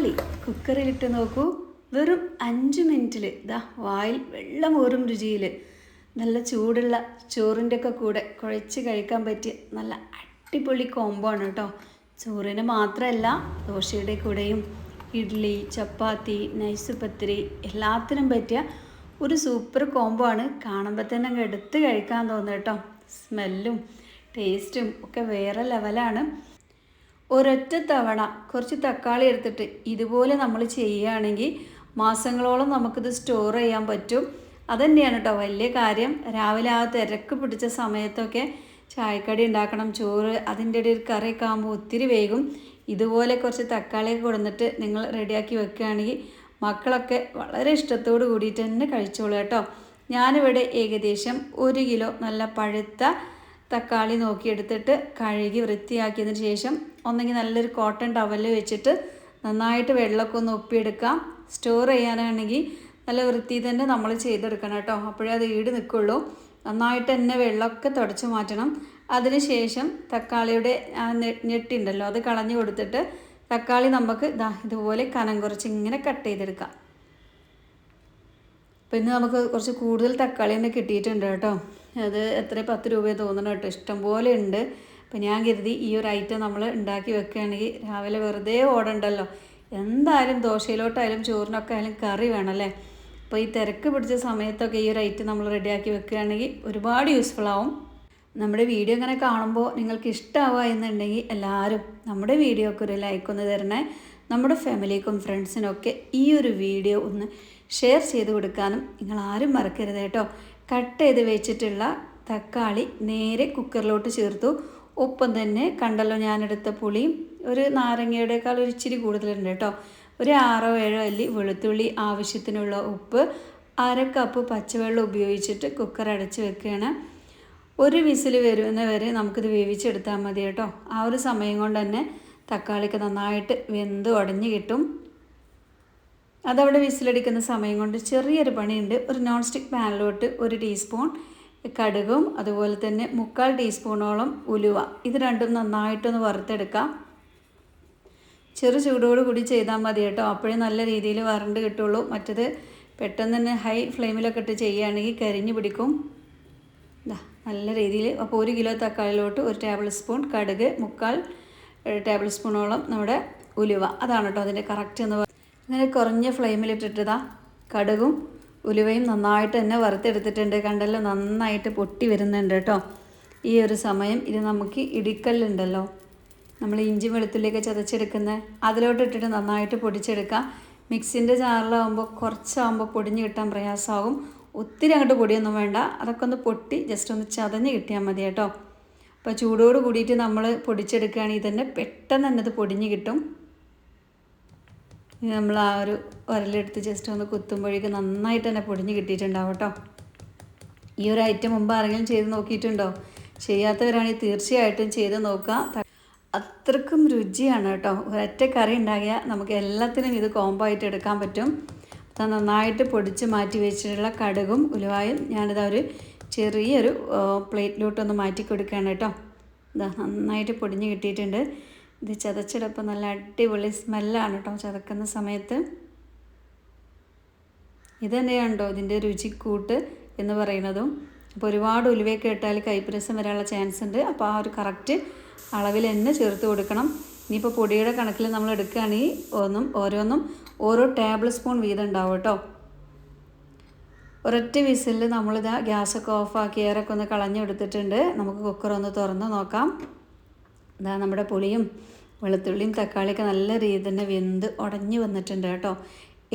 തക്കാളി കുക്കറിലിട്ട് നോക്കൂ. വെറും അഞ്ച് മിനിറ്റിൽ ഇതാ വായിൽ വെള്ളം ഊറും രുചിയിൽ നല്ല ചൂടുള്ള ചോറിന്റെ ഒക്കെ കൂടെ കുഴച്ച് കഴിക്കാൻ പറ്റിയ നല്ല അടിപൊളി കോംബോ ആണ് കേട്ടോ. ചോറിന് മാത്രമല്ല ദോശയുടെ കൂടെയും ഇഡ്ഡലി ചപ്പാത്തി നൈസ് പത്തിരി എല്ലാത്തിനും പറ്റിയ ഒരു സൂപ്പർ കോംബോ ആണ്. കാണുമ്പോൾ തന്നെ എടുത്ത് കഴിക്കാൻ തോന്നുന്നു കേട്ടോ. സ്മെല്ലും ടേസ്റ്റും ഒക്കെ വേറെ ലെവലാണ് ഒരൊറ്റ തവണ കുറച്ച് തക്കാളി എടുത്തിട്ട് ഇതുപോലെ നമ്മൾ ചെയ്യുകയാണെങ്കിൽ മാസങ്ങളോളം നമുക്കിത് സ്റ്റോർ ചെയ്യാൻ പറ്റും. അതന്നെയാണ് കേട്ടോ വലിയ കാര്യം. രാവിലെ ആ തിരക്ക് പിടിച്ച സമയത്തൊക്കെ ചായക്കടി ഉണ്ടാക്കണം ചോറ് അതിന്റെ ഇടയിൽ കറിയൊക്കെ ആകുമ്പോൾ ഒത്തിരി വേഗം ഇതുപോലെ കുറച്ച് തക്കാളിയൊക്കെ കൊടുന്നിട്ട് നിങ്ങൾ റെഡിയാക്കി വെക്കുകയാണെങ്കിൽ മക്കളൊക്കെ വളരെ ഇഷ്ടത്തോട് കൂടിയിട്ട് തന്നെ കഴിച്ചോളൂ കേട്ടോ. ഞാനിവിടെ ഏകദേശം ഒരു കിലോ നല്ല പഴുത്ത തക്കാളി നോക്കിയെടുത്തിട്ട് കഴുകി വൃത്തിയാക്കിയതിന് ശേഷം ഒന്നെങ്കിൽ നല്ലൊരു കോട്ടൺ ടവൽ വെച്ചിട്ട് നന്നായിട്ട് വെള്ളമൊക്കെ ഒന്ന് ഒപ്പിയെടുക്കാം സ്റ്റോർ ചെയ്യാനാണെങ്കിൽ നല്ല വൃത്തി തന്നെ നമ്മൾ ചെയ്തെടുക്കണം കേട്ടോ. അപ്പോഴേ അത് ഈട് നിൽക്കുള്ളൂ. നന്നായിട്ട് തന്നെ വെള്ളമൊക്കെ തുടച്ചു മാറ്റണം. അതിനുശേഷം തക്കാളിയുടെ ആ ഞെട്ടിണ്ടല്ലോ അത് കളഞ്ഞു കൊടുത്തിട്ട് തക്കാളി നമുക്ക് ഇതാ ഇതുപോലെ കനം കുറച്ച് ഇങ്ങനെ കട്ട് ചെയ്തെടുക്കാം. പിന്നെ നമുക്ക് കുറച്ച് കൂടുതൽ തക്കാളി തന്നെ കിട്ടിയിട്ടുണ്ട് കേട്ടോ. അത് എത്ര പത്ത് രൂപയെ തോന്നണം കേട്ടോ. ഇഷ്ടം പോലെ ഉണ്ട്. അപ്പം ഞാൻ കരുതി ഈ ഒരു ഐറ്റം നമ്മൾ ഉണ്ടാക്കി വെക്കുകയാണെങ്കിൽ രാവിലെ വെറുതെ ഓടണ്ടല്ലോ. എന്തായാലും ദോശയിലോട്ടായാലും ചോറിനൊക്കെ ആയാലും കറി വേണമല്ലേ അപ്പോൾ ഈ തിരക്ക് പിടിച്ച സമയത്തൊക്കെ ഈ ഒരു ഐറ്റം നമ്മൾ റെഡിയാക്കി വെക്കുകയാണെങ്കിൽ ഒരുപാട് യൂസ്ഫുൾ ആവും. നമ്മുടെ വീഡിയോ ഇങ്ങനെ കാണുമ്പോൾ നിങ്ങൾക്ക് ഇഷ്ടമാവുക എന്നുണ്ടെങ്കിൽ എല്ലാവരും നമ്മുടെ വീഡിയോക്ക് ഒരു ലൈക്ക് ഒന്ന് തരണേ. നമ്മുടെ ഫാമിലിക്കും ഫ്രണ്ട്സിനൊക്കെ ഈ ഒരു വീഡിയോ ഒന്ന് ഷെയർ ചെയ്ത് കൊടുക്കാനും നിങ്ങൾ ആരും മറക്കരുത് കേട്ടോ. കട്ട് ചെയ്ത് വെച്ചിട്ടുള്ള തക്കാളി നേരെ കുക്കറിലോട്ട് ചേർത്തു. ഒപ്പം തന്നെ കണ്ടല്ലോ ഞാനെടുത്ത പുളിയും ഒരു നാരങ്ങയുടെക്കാൾ ഒരു ഇച്ചിരി കൂടുതലുണ്ട് കേട്ടോ. ഒരു ആറോ ഏഴോ അല്ലി വെളുത്തുള്ളി ആവശ്യത്തിനുള്ള ഉപ്പ് അര കപ്പ് പച്ചവെള്ളം ഉപയോഗിച്ചിട്ട് കുക്കർ അടച്ച് വെക്കുകയാണ്. ഒരു വിസിൽ വരുന്ന വരെ നമുക്കിത് വേവിച്ചെടുത്താൽ മതി കേട്ടോ. ആ ഒരു സമയം കൊണ്ട് തന്നെ തക്കാളിക്ക് നന്നായിട്ട് വെന്ത് ഉടഞ്ഞു കിട്ടും. അതവിടെ വിസിലടിക്കുന്ന സമയം കൊണ്ട് ചെറിയൊരു പണിയുണ്ട്. ഒരു നോൺ സ്റ്റിക്ക് പാനിലോട്ട് ഒരു ടീസ്പൂൺ കടുകും അതുപോലെ തന്നെ മുക്കാൽ ടീസ്പൂണോളം ഉലുവ. ഇത് രണ്ടും നന്നായിട്ടൊന്ന് വറുത്തെടുക്കാം. ചെറു ചൂടോട് കൂടി ചെയ്താൽ മതി കേട്ടോ. അപ്പോഴേ നല്ല രീതിയിൽ വറണ്ട് കിട്ടുള്ളൂ. മറ്റത് പെട്ടെന്ന് തന്നെ ഹൈ ഫ്ലെയിമിലൊക്കെ ഇട്ട് ചെയ്യുകയാണെങ്കിൽ കരിഞ്ഞു പിടിക്കും. നല്ല രീതിയിൽ. അപ്പോൾ ഒരു കിലോ തക്കാളിയിലോട്ട് ഒരു ടേബിൾ സ്പൂൺ കടുക് മുക്കാൽ ടേബിൾ സ്പൂണോളം നമ്മുടെ ഉലുവ. അതാണ് കേട്ടോ അതിന്റെ കറക്റ്റ് എന്ന് ഇങ്ങനെ കുറഞ്ഞ ഫ്ലെയിമിലിട്ടിട്ടതാ കടുകും ഉലുവയും നന്നായിട്ട് തന്നെ വറുത്തെടുത്തിട്ടുണ്ട്. കണ്ടല്ലോ? നന്നായിട്ട് പൊട്ടി വരുന്നുണ്ട് കേട്ടോ. ഈ ഒരു സമയം ഇത് നമുക്ക് ഇടിക്കല്ലുണ്ടല്ലോ. നമ്മൾ ഇഞ്ചി വെളുത്തുള്ളിയൊക്കെ ചതച്ചെടുക്കുന്ന അതിലോട്ട് ഇട്ടിട്ട് നന്നായിട്ട് പൊടിച്ചെടുക്കാം മിക്സിന്റെ ജാറിലാവുമ്പോൾ കുറച്ചാവുമ്പോൾ പൊടിഞ്ഞ് കിട്ടാൻ പ്രയാസമാകും. ഒത്തിരി അങ്ങോട്ട് പൊടിയൊന്നും വേണ്ട. അതൊക്കെ ഒന്ന് പൊട്ടി ജസ്റ്റ് ഒന്ന് ചതഞ്ഞ് കിട്ടിയാൽ മതി കേട്ടോ. അപ്പോൾ ചൂടോട് കൂടിയിട്ട് നമ്മൾ പൊടിച്ചെടുക്കുകയാണെങ്കിൽ തന്നെ പെട്ടെന്ന് തന്നെ അത് പൊടിഞ്ഞ് കിട്ടും. നമ്മൾ ആ ഒരു ഉരലെടുത്ത് ജസ്റ്റ് ഒന്ന് കുത്തുമ്പോഴേക്കും നന്നായിട്ട് തന്നെ പൊടിഞ്ഞ് കിട്ടിയിട്ടുണ്ടാവും കേട്ടോ. ഈ ഒരു ഐറ്റം മുമ്പ് ആരെങ്കിലും ചെയ്ത് നോക്കിയിട്ടുണ്ടോ? ചെയ്യാത്തവരാണെങ്കിൽ തീർച്ചയായിട്ടും ചെയ്ത് നോക്കുക. അത്രക്കും രുചിയാണ് കേട്ടോ. ഒരൊറ്റ കറി ഉണ്ടാക്കിയാൽ നമുക്ക് എല്ലാത്തിനും ഇത് കോംബോ ആയിട്ട് എടുക്കാൻ പറ്റും. അപ്പം നന്നായിട്ട് പൊടിച്ച് മാറ്റി വെച്ചിട്ടുള്ള കടുകും ഉലുവായും ഞാനിതാ ഒരു ചെറിയൊരു പ്ലേറ്റിലോട്ടൊന്ന് മാറ്റി കൊടുക്കുകയാണ് കേട്ടോ. ഇതാ നന്നായിട്ട് പൊടിഞ്ഞ് കിട്ടിയിട്ടുണ്ട്. ഇത് ചതച്ചിടപ്പോൾ നല്ല അടിപൊളി സ്മെല്ലാണ് കേട്ടോ ചതക്കുന്ന സമയത്ത്. ഇത് തന്നെയാണോ ഇതിന്റെ രുചിക്കൂട്ട് എന്ന് പറയുന്നതും. അപ്പോൾ ഒരുപാട് ഉലുവയൊക്കെ ഇട്ടാൽ കൈപ്പുരസം വരാനുള്ള ചാൻസ് ഉണ്ട്. അപ്പോൾ ആ ഒരു കറക്റ്റ് അളവിൽ തന്നെ ചേർത്ത് കൊടുക്കണം. ഇനിയിപ്പോൾ പൊടിയുടെ കണക്കിൽ നമ്മൾ എടുക്കുകയാണെങ്കിൽ ഒന്നും ഓരോന്നും ഓരോ ടേബിൾ സ്പൂൺ വീതം ഉണ്ടാവും കേട്ടോ. ഒരൊറ്റ വിസിലിൽ നമ്മളിതാ ഗ്യാസൊക്കെ ഓഫാക്കി എയറൊക്കെ ഒന്ന് കളഞ്ഞെടുത്തിട്ടുണ്ട്. നമുക്ക് കുക്കർ ഒന്ന് തുറന്ന് നോക്കാം. ഇതാ നമ്മുടെ പുളിയും വെളുത്തുള്ളിയും തക്കാളിയൊക്കെ നല്ല രീതിയിൽ തന്നെ വെന്ത് ഉടഞ്ഞു വന്നിട്ടുണ്ട് കേട്ടോ.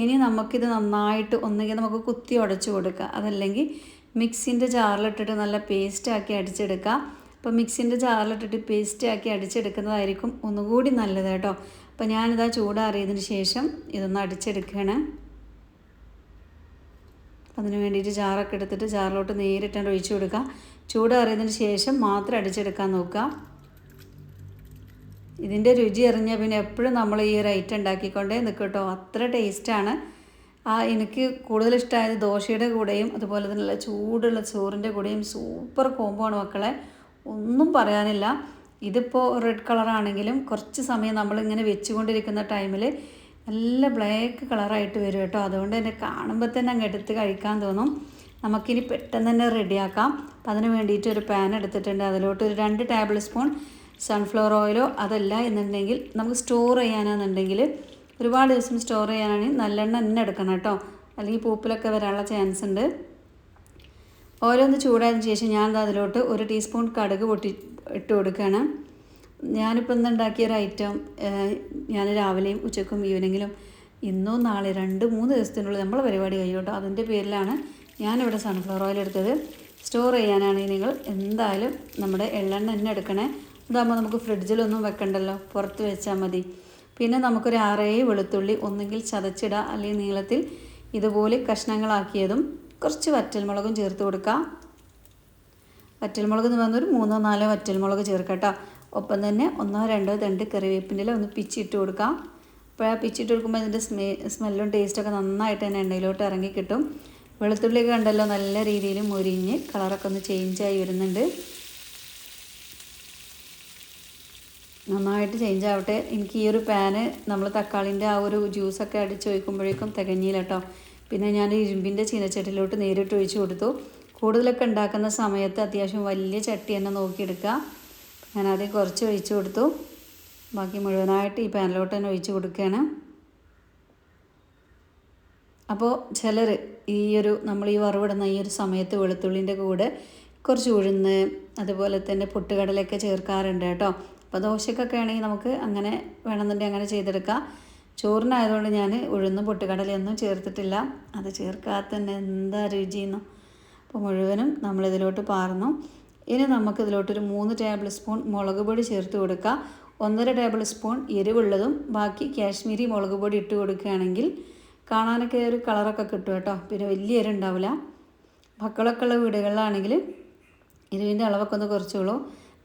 ഇനി നമുക്കിത് നന്നായിട്ട് ഒന്നുകിൽ നമുക്ക് കുത്തി ഉടച്ചു കൊടുക്കുക അതല്ലെങ്കിൽ മിക്സിന്റെ ജാറിലിട്ടിട്ട് നല്ല പേസ്റ്റാക്കി അടിച്ചെടുക്കുക അപ്പോൾ മിക്സിന്റെ ജാറിലിട്ടിട്ട് പേസ്റ്റാക്കി അടിച്ചെടുക്കുന്നതായിരിക്കും ഒന്നുകൂടി നല്ലത് കേട്ടോ. അപ്പോൾ ഞാനിതാ ചൂടാറിയതിന് ശേഷം ഇതൊന്ന് അടിച്ചെടുക്കുകയാണ്. അതിന് വേണ്ടിയിട്ട് ജാറൊക്കെ എടുത്തിട്ട് ജാറിലോട്ട് നേരിട്ടാണ് ഒഴിച്ചു കൊടുക്കുക ചൂടാറിയതിന് ശേഷം മാത്രം അടിച്ചെടുക്കാൻ നോക്കുക. ഇതിന്റെ രുചി അറിഞ്ഞാൽ പിന്നെ എപ്പോഴും നമ്മൾ ഈ റൈറ്റ് ഉണ്ടാക്കിക്കൊണ്ടേ നിൽക്കും കേട്ടോ അത്ര ടേസ്റ്റാണ്. ആ എനിക്ക് കൂടുതൽ ഇഷ്ടമായത് ദോശയുടെ കൂടെയും അതുപോലെ തന്നെ ചൂടുള്ള ചോറിന്റെ കൂടെയും സൂപ്പർ കോംബോ ആണ് മക്കളെ. ഒന്നും പറയാനില്ല. ഇതിപ്പോൾ റെഡ് കളറാണെങ്കിലും കുറച്ച് സമയം നമ്മളിങ്ങനെ വെച്ചുകൊണ്ടിരിക്കുന്ന ടൈമിൽ നല്ല ബ്ലാക്ക് കളറായിട്ട് വരും കേട്ടോ. അതുകൊണ്ട് തന്നെ കാണുമ്പോൾ തന്നെ അങ്ങ് എടുത്ത് കഴിക്കാൻ തോന്നും. നമുക്കിനി പെട്ടെന്ന് തന്നെ റെഡിയാക്കാം. അപ്പം അതിന് വേണ്ടിയിട്ട് ഒരു പാൻ എടുത്തിട്ടുണ്ട്. അതിലോട്ട് ഒരു രണ്ട് ടേബിൾ സ്പൂൺ സൺഫ്ലവർ ഓയിലോ അതല്ല എന്നുണ്ടെങ്കിൽ നമുക്ക് സ്റ്റോർ ചെയ്യാനാണെന്നുണ്ടെങ്കിൽ ഒരുപാട് ദിവസം സ്റ്റോർ ചെയ്യാനാണെങ്കിൽ നല്ലെണ്ണ തന്നെ എടുക്കണം കേട്ടോ. അല്ലെങ്കിൽ പൂപ്പിലൊക്കെ വരാനുള്ള ചാൻസ് ഉണ്ട്. ഓരോന്ന് ചൂടായതിനു ശേഷം ദാ അതിലോട്ട് ഒരു ടീസ്പൂൺ കടുക് പൊട്ടി ഇട്ട് കൊടുക്കുകയാണ്. ഞാനിപ്പോൾ ഇന്ന് ഉണ്ടാക്കിയ ഒരു ഐറ്റം ഞാൻ രാവിലെയും ഉച്ചക്കും ഈവനിങ്ങിലും ഇന്നോ നാളെ രണ്ട് മൂന്ന് ദിവസത്തിനുള്ളിൽ നമ്മൾ പരിപാടി കഴിയോട്ടോ അതിന്റെ പേരിലാണ് ഞാനിവിടെ സൺഫ്ലവർ ഓയിൽ എടുത്തത്. സ്റ്റോർ ചെയ്യാനാണെങ്കിൽ നിങ്ങൾ എന്തായാലും നമ്മുടെ എള്ളെണ്ണ തന്നെ എടുക്കണേ. ഇതാകുമ്പോൾ നമുക്ക് ഫ്രിഡ്ജിലൊന്നും വെക്കണ്ടല്ലോ. പുറത്ത് വെച്ചാൽ മതി. പിന്നെ നമുക്കൊരു ആറേഴ് വെളുത്തുള്ളി ഒന്നുകിൽ ചതച്ചിടുക അല്ലെങ്കിൽ നീളത്തിൽ ഇതുപോലെ കഷ്ണങ്ങളാക്കിയതും കുറച്ച് വറ്റൽമുളകും ചേർത്ത് കൊടുക്കാം. വറ്റൽമുളക് എന്ന് പറഞ്ഞാൽ ഒരു മൂന്നോ നാലോ വറ്റൽമുളക് ചേർക്കട്ടോ ഒപ്പം തന്നെ ഒന്നോ രണ്ടോ രണ്ട് കറിവേപ്പിന്റെ ഒന്ന് പിച്ചിട്ട് കൊടുക്കാം. അപ്പോൾ ആ പിച്ചിട്ട് കൊടുക്കുമ്പോൾ അതിന്റെ സ്മേ സ്മെല്ലും ടേസ്റ്റൊക്കെ നന്നായിട്ട് തന്നെ എണ്ണയിലോട്ട് ഇറങ്ങി കിട്ടും. വെളുത്തുള്ളിയൊക്കെ കണ്ടല്ലോ നല്ല രീതിയിൽ മുരിഞ്ഞ് കളറൊക്കെ ഒന്ന് ചേഞ്ചായി വരുന്നുണ്ട്. നന്നായിട്ട് ചേഞ്ച് ആവട്ടെ. എനിക്ക് ഈ ഒരു പാന് നമ്മൾ തക്കാളിന്റെ ആ ഒരു ജ്യൂസൊക്കെ അടിച്ച് ഒഴിക്കുമ്പോഴേക്കും തികഞ്ഞില്ല കേട്ടോ പിന്നെ ഞാൻ ഇരുമ്പിന്റെ ചീനച്ചട്ടിലോട്ട് നേരിട്ട് ഒഴിച്ചു കൊടുത്തു. കൂടുതലൊക്കെ ഉണ്ടാക്കുന്ന സമയത്ത് അത്യാവശ്യം വലിയ ചട്ടി തന്നെ നോക്കിയെടുക്കുക. ഞാൻ ആദ്യം കുറച്ച് ഒഴിച്ചു കൊടുത്തു. ബാക്കി മുഴുവനായിട്ട് ഈ പാനിലോട്ട് തന്നെ ഒഴിച്ചു കൊടുക്കുകയാണ്. അപ്പോൾ ചിലർ ഈ ഒരു നമ്മൾ ഈ വറവിടുന്ന ഈ ഒരു സമയത്ത് വെളുത്തുള്ളിന്റെ കൂടെ കുറച്ച് ഉഴുന്ന് അതുപോലെ തന്നെ പൊട്ടുകടലൊക്കെ ചേർക്കാറുണ്ട് കേട്ടോ. അപ്പോൾ ദോശക്കൊക്കെ ആണെങ്കിൽ നമുക്ക് അങ്ങനെ വേണമെന്നുണ്ടെങ്കിൽ അങ്ങനെ ചെയ്തെടുക്കാം. ചോറിനായതുകൊണ്ട് ഞാൻ ഉഴുന്ന് പൊട്ടുകടലയൊന്നും ചേർത്തിട്ടില്ല. അത് ചേർക്കാത്ത തന്നെ എന്താ രുചിയെന്നു അപ്പോൾ മുഴുവനും നമ്മളിതിലോട്ട് പാർന്നു. ഇനി നമുക്കിതിലോട്ടൊരു മൂന്ന് ടേബിൾ സ്പൂൺ മുളക് പൊടി ചേർത്ത് കൊടുക്കുക ഒന്നര ടേബിൾ സ്പൂൺ എരിവുള്ളതും ബാക്കി കാശ്മീരി മുളക് പൊടി ഇട്ട് കൊടുക്കുകയാണെങ്കിൽ കാണാനൊക്കെ ഒരു കളറൊക്കെ കിട്ടും കേട്ടോ. പിന്നെ വലിയ എരിവുണ്ടാവില്ല. മക്കളൊക്കെ ഉള്ള വീടുകളിലാണെങ്കിൽ എരിവിന്റെ അളവൊക്കെ ഒന്ന് കുറച്ചോളൂ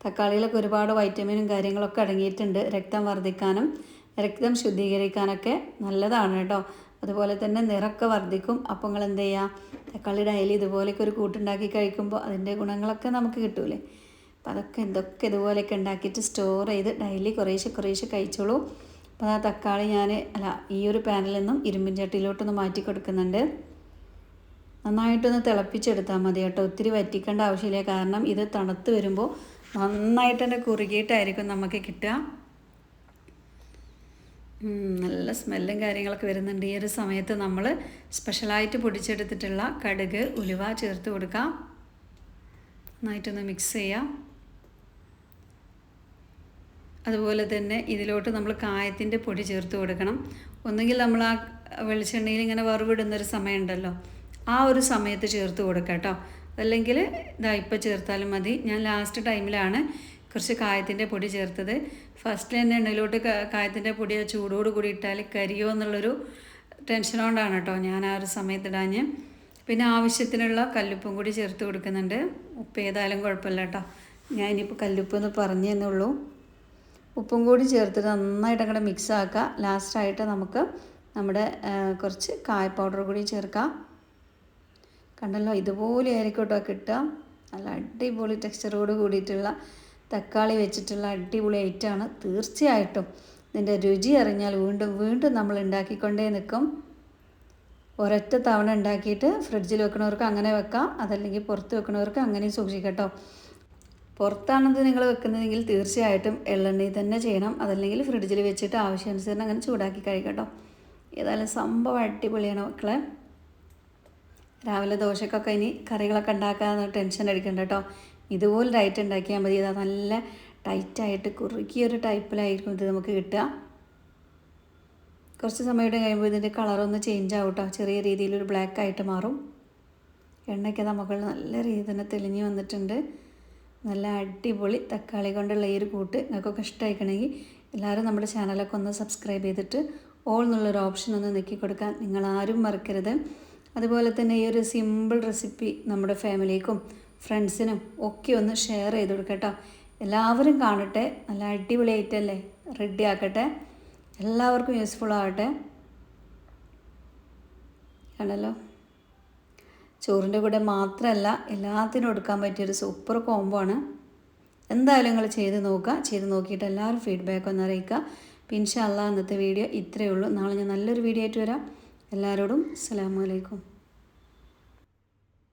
തക്കാളിയിലൊക്കെ ഒരുപാട് വൈറ്റമിനും കാര്യങ്ങളൊക്കെ അടങ്ങിയിട്ടുണ്ട്. രക്തം വർദ്ധിക്കാനും രക്തം ശുദ്ധീകരിക്കാനൊക്കെ നല്ലതാണ് കേട്ടോ. അതുപോലെ തന്നെ നിറമൊക്കെ വർദ്ധിക്കും. അപ്പോൾ നിങ്ങൾ എന്ത് ചെയ്യുക? തക്കാളി ഡയലി ഇതുപോലെയൊക്കെ ഒരു കൂട്ടുണ്ടാക്കി കഴിക്കുമ്പോൾ അതിന്റെ ഗുണങ്ങളൊക്കെ നമുക്ക് കിട്ടൂലേ. അപ്പോൾ അതൊക്കെ എന്തൊക്കെ ഇതുപോലെയൊക്കെ ഉണ്ടാക്കിയിട്ട് സ്റ്റോർ ചെയ്ത് ഡെയിലി കുറേശ്ശെ കുറേശ്ശെ കഴിച്ചോളൂ. അപ്പോൾ ആ തക്കാളി ഞാൻ അല്ല ഈ ഒരു പാനിൽ നിന്നും ഇരുമ്പിൻ ചട്ടിയിലോട്ടൊന്ന് മാറ്റി കൊടുക്കുന്നുണ്ട്. നന്നായിട്ടൊന്ന് തിളപ്പിച്ചെടുത്താൽ മതി കേട്ടോ. ഒത്തിരി വറ്റിക്കേണ്ട ആവശ്യമില്ല. കാരണം ഇത് തണുത്ത് വരുമ്പോൾ നന്നായിട്ട് തന്നെ കുറുകിയിട്ടായിരിക്കും നമുക്ക് കിട്ടുക. നല്ല സ്മെല്ലും കാര്യങ്ങളൊക്കെ വരുന്നുണ്ട്. ഈ ഒരു സമയത്ത് നമ്മൾ സ്പെഷ്യലായിട്ട് പൊടിച്ചെടുത്തിട്ടുള്ള കടുക് ഉലുവ ചേർത്ത് കൊടുക്കാം. നന്നായിട്ടൊന്ന് മിക്സ് ചെയ്യാം. അതുപോലെ തന്നെ ഇതിലോട്ട് നമ്മൾ കായത്തിന്റെ പൊടി ചേർത്ത് കൊടുക്കണം. ഒന്നുകിൽ നമ്മൾ ആ വെളിച്ചെണ്ണയിൽ ഇങ്ങനെ വറവിടുന്നൊരു സമയമുണ്ടല്ലോ. ആ ഒരു സമയത്ത് ചേർത്ത് കൊടുക്കാം കേട്ടോ. അല്ലെങ്കിൽ ഇതാ ഇപ്പോൾ ചേർത്താലും മതി. ഞാൻ ലാസ്റ്റ് ടൈമിലാണ് കുറച്ച് കായത്തിന്റെ പൊടി ചേർത്തത്. ഫസ്റ്റിൽ തന്നെ എണ്ണയിലോട്ട് കായത്തിന്റെ പൊടി ആ ചൂടോട് കൂടി ഇട്ടാൽ കരിയോ എന്നുള്ളൊരു ടെൻഷനോണ്ടാണ് കേട്ടോ ഞാൻ ആ ഒരു സമയത്ത് ഇടാഞ്ഞ് പിന്നെ ആവശ്യത്തിനുള്ള കല്ലുപ്പും കൂടി ചേർത്ത് കൊടുക്കുന്നുണ്ട്. ഉപ്പ് ഏതായാലും കുഴപ്പമില്ല കേട്ടോ ഞാൻ ഇനിയിപ്പോൾ കല്ലുപ്പ് എന്ന് പറഞ്ഞു ഉള്ളൂ ഉപ്പും കൂടി ചേർത്തിട്ട് നന്നായിട്ട് അങ്ങോട്ട് മിക്സ് ആക്കുക ലാസ്റ്റായിട്ട് നമുക്ക് നമ്മുടെ കുറച്ച് കായ പൗഡർ കൂടി ചേർക്കാം. കണ്ടല്ലോ ഇതുപോലെ ആയിരിക്കും കേട്ടോ കിട്ടുക. നല്ല അടിപൊളി ടെക്സ്ചറോട് കൂടിയിട്ടുള്ള തക്കാളി വെച്ചിട്ടുള്ള അടിപൊളി ഐറ്റമാണ് തീർച്ചയായിട്ടും ഇതിന്റെ രുചി അറിഞ്ഞാൽ വീണ്ടും വീണ്ടും നമ്മൾ ഉണ്ടാക്കിക്കൊണ്ടേ നിൽക്കും. ഒരൊറ്റ തവണ ഉണ്ടാക്കിയിട്ട് ഫ്രിഡ്ജിൽ വെക്കണവർക്ക് അങ്ങനെ വെക്കാം. അതല്ലെങ്കിൽ പുറത്ത് വെക്കണവർക്ക് അങ്ങനെയും സൂക്ഷിക്കട്ടോ പുറത്താണത് നിങ്ങൾ വെക്കുന്നതെങ്കിൽ തീർച്ചയായിട്ടും എള്ളെണ്ണയിൽ തന്നെ ചെയ്യണം. അതല്ലെങ്കിൽ ഫ്രിഡ്ജിൽ വെച്ചിട്ട് ആവശ്യാനുസരണം അങ്ങനെ ചൂടാക്കി കഴിക്കട്ടോ ഏതായാലും സംഭവം അടിപൊളിയാണ് മക്കളെ. രാവിലെ ദോശക്കൊക്കെ ഇനി കറികളൊക്കെ ഉണ്ടാക്കാന്ന് ടെൻഷൻ അടിക്കണ്ട കേട്ടോ ഇതുപോലെ ഡയറ്റ് ഉണ്ടാക്കിയാൽ മതി. ഇതാ നല്ല ടൈറ്റായിട്ട് കുറുക്കിയൊരു ടൈപ്പിലായിരിക്കും ഇത് നമുക്ക് കിട്ടുക. കുറച്ച് സമയം കഴിയുമ്പോൾ ഇതിന്റെ കളറൊന്ന് ചേഞ്ച് ആവും കേട്ടോ ചെറിയ രീതിയിലൊരു ബ്ലാക്ക് ആയിട്ട് മാറും. എണ്ണയ്ക്ക് നമുക്ക് നല്ല രീതിയിൽ തന്നെ തെളിഞ്ഞ് വന്നിട്ടുണ്ട്. നല്ല അടിപൊളി തക്കാളി കൊണ്ടുള്ള ഈ ഒരു കൂട്ട് നിങ്ങൾക്കൊക്കെ ഇഷ്ടമായിക്കണമെങ്കിൽ എല്ലാവരും നമ്മുടെ ചാനലൊക്കെ ഒന്ന് സബ്സ്ക്രൈബ് ചെയ്തിട്ട് ഓൾ എന്നുള്ളൊരു ഓപ്ഷൻ ഒന്ന് നെക്കി കൊടുക്കാൻ നിങ്ങൾ ആരും മറക്കരുത്. അതുപോലെ തന്നെ ഈ ഒരു സിമ്പിൾ റെസിപ്പി നമ്മുടെ ഫാമിലിക്കും ഫ്രണ്ട്സിനും ഒക്കെ ഒന്ന് ഷെയർ ചെയ്ത് കൊടുക്കട്ടോ എല്ലാവരും കാണട്ടെ നല്ല അടിപൊളിയായിട്ടല്ലേ റെഡി ആക്കട്ടെ. എല്ലാവർക്കും യൂസ്ഫുൾ ആവട്ടെ. കണ്ടല്ലോ? ചോറിന്റെ കൂടെ മാത്രമല്ല എല്ലാത്തിനും എടുക്കാൻ പറ്റിയൊരു സൂപ്പർ കോംബോ ആണ്. എന്തായാലും നിങ്ങൾ ചെയ്ത് നോക്കുക. ചെയ്ത് നോക്കിയിട്ട് എല്ലാവരും ഫീഡ്ബാക്ക് ഒന്ന് അറിയിക്കുക. ഇൻഷാ അള്ളാ ഇന്നത്തെ വീഡിയോ ഇത്രയേ ഉള്ളൂ. നാളെ ഞാൻ നല്ലൊരു വീഡിയോ ആയിട്ട് വരാം. എല്ലാവരോടും അസ്സാം അലൈക്കും.